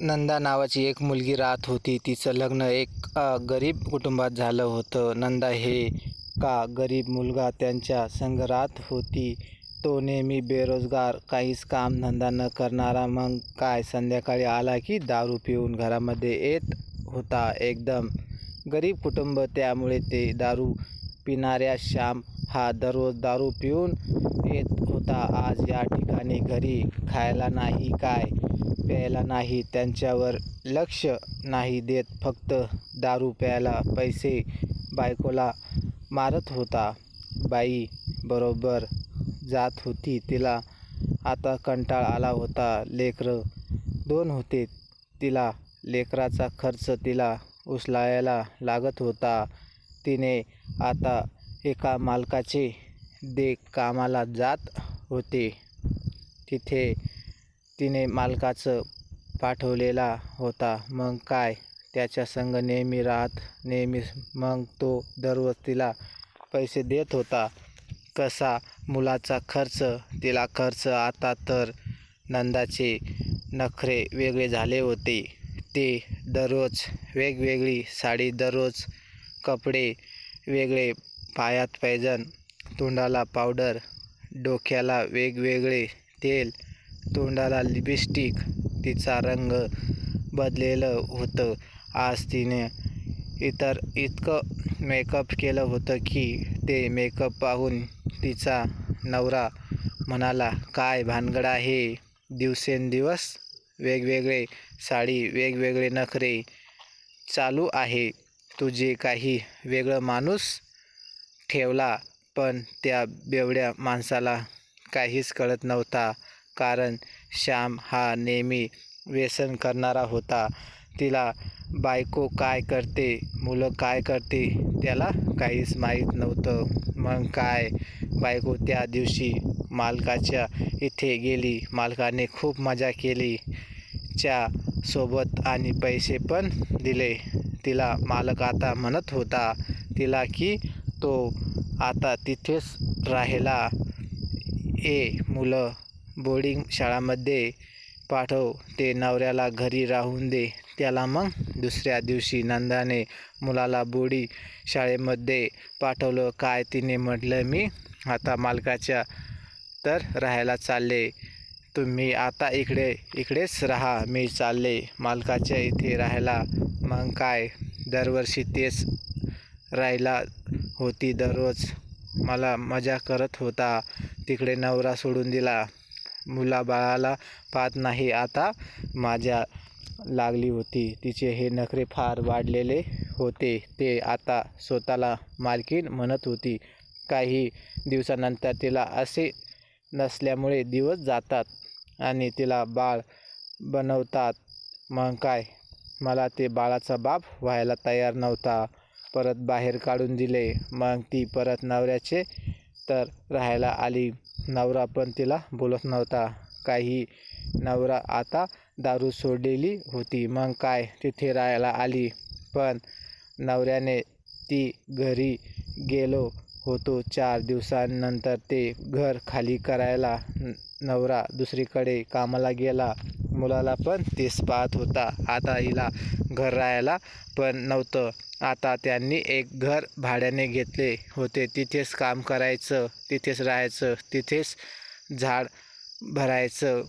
नंदा नावाची एक मुलगी राहत होती. तिचं लग्न एक गरीब कुटुंबात झालं होतं. नंदा हे का गरीब मुलगा त्यांच्या संग राहत होती? तो नेहमी बेरोजगार काहीच काम धंदा न करणारा. मग काय? संध्याकाळी आला की दारू पिऊन घरामध्ये येत होता. एकदम गरीब कुटुंब त्यामुळे ते दारू पिणाऱ्या श्याम हा दररोज दारू पिऊन येत होता. आज या ठिकाणी घरी खायला नाही. काय? प्यायला नाही त्यांच्यावर लक्ष नाही देत फक्त दारू प्यायला पैसे बायकोला मारत होता. बाई बरोबर जात होती तिला आता कंटाळ आला होता. लेकरं दोन होते तिला लेकराचा खर्च तिला उचलायला लागत होता. तिने आता एका मालकाचे दे कामाला जात होते. तिथे तिने मालकाचं पाठवलेला होता. मग काय? त्याच्या संग नेहमी राहत नेहमी मग तो दररोज तिला पैसे देत होता. कसा मुलाचा खर्च? तिला खर्च आता तर नंदाचे नखरे वेगळे झाले होते. ते दररोज वेगवेगळी साडी दररोज कपडे वेगळे पायात पैजण तोंडाला पावडर डोक्याला वेगवेगळे तेल तोंडाला लिपस्टिक. तिचा रंग बदलेलं होतं. आज तिने इतर इतकं मेकअप केलं होतं की ते मेकअप पाहून तिचा नवरा म्हणाला काय भानगड आहे? दिवसेंदिवस वेगवेगळे साडी वेगवेगळे नखरे चालू आहे. तुझे काही वेगळं माणूस ठेवला पण त्या बेवड्या माणसाला काहीच कळत नव्हता. कारण श्याम हा नेहमी व्यसन करणारा होता. तिला बायको काय करते मुलं काय करते त्याला काहीच माहीत नव्हतं. मग काय? बायको त्या दिवशी मालकाच्या इथे गेली. मालकाने खूप मजा केली. च्या सोबत आणि पैसे पण दिले. तिला मालक आता म्हणत होता तिला की तो आता तिथेच राहिला. ए मुलं बोर्डिंग शाळामध्ये पाठव. ते नवऱ्याला घरी राहून दे. त्याला मग दुसऱ्या दिवशी नंदाने मुलाला बोडी शाळेमध्ये पाठवलं. काय तिने म्हटलं मी आता मालकाच्या तर राहायला चालले. तुम्ही आता इकडे इकडेच राहा. मी चालले मालकाच्या इथे राहायला. मग काय? दरवर्षी तेच राहायला होती दररोज. मला मजा करत होता. तिकडे नवरा सोडून दिला. मुलाबाळाला पाहत नाही. आता माझ्या लागली होती. तिचे हे नखरे फार वाढलेले होते. ते आता स्वतःला मालकीण म्हणत होती. काही दिवसानंतर तिला असे नसल्यामुळे दिवस जातात आणि तिला बाळ बनवतात. मग काय? मला ते बाळाचा बाप व्हायला तयार नव्हता. परत बाहेर काढून दिले. मग ती परत नवऱ्याचे तर राहायला आली. नवरा पण तिला बोलत नव्हता. काही नवरा आता दारू सोडलेली होती. मग काय? तिथे राहायला आली. पण नवऱ्याने ती घरी गेलो होतो. चार दिवसांनंतर ते घर खाली करायला न- नवरा दुसरीकडे कामाला गेला. मुलाला पण तेच पाहत होता. आता हिला घर राहायला पण नव्हतं. आता त्यांनी एक घर भाड्याने घेतले होते. तिथेच काम करायचं तिथेच राहायचं तिथेच झाड भरायचं.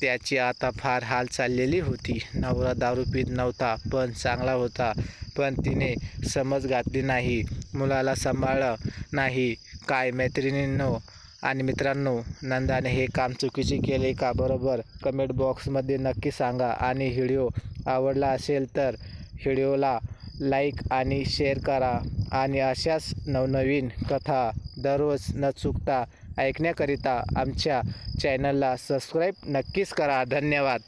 त्याची आता फार हाल चाललेली होती. नवरा दारू पीत नव्हता पण चांगला होता. पण तिने समज घातली नाही. मुलाला सांभाळलं नाही. काय मैत्रिणींनो आणि मित्रांनो नंदाने हे काम चुकीचे केले का बरोबर? कमेंट बॉक्समध्ये नक्की सांगा. आणि व्हिडिओ आवडला असेल तर व्हिडिओला लाईक आणि शेअर करा. आणि अशाच नवनवीन कथा दररोज न चुकता ऐकण्याकरिता आमच्या चॅनलला सबस्क्राईब नक्कीच करा. धन्यवाद.